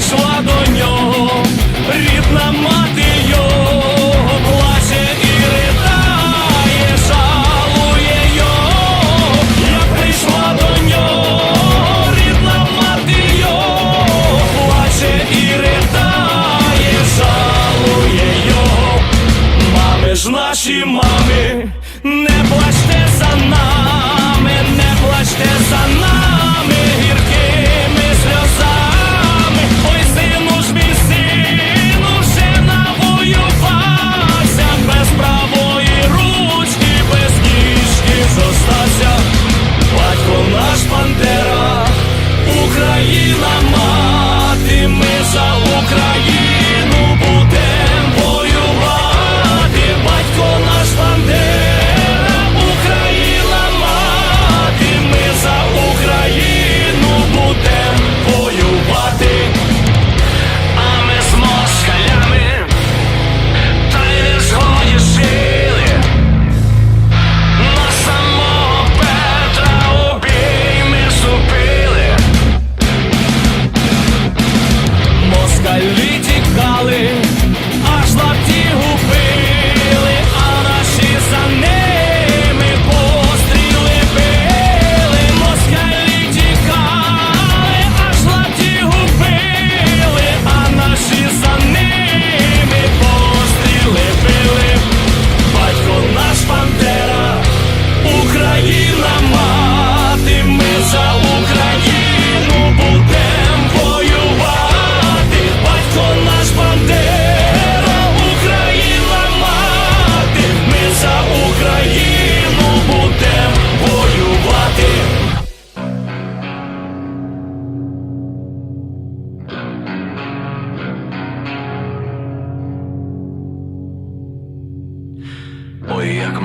прийшла до нього, рідна мати його плаче і ридає, шалує, його, як прийшла до нього, рідна мати його, плаче і ридає, шалує, його, мами ж наші мами, не плачте за нами, не плачте за нами.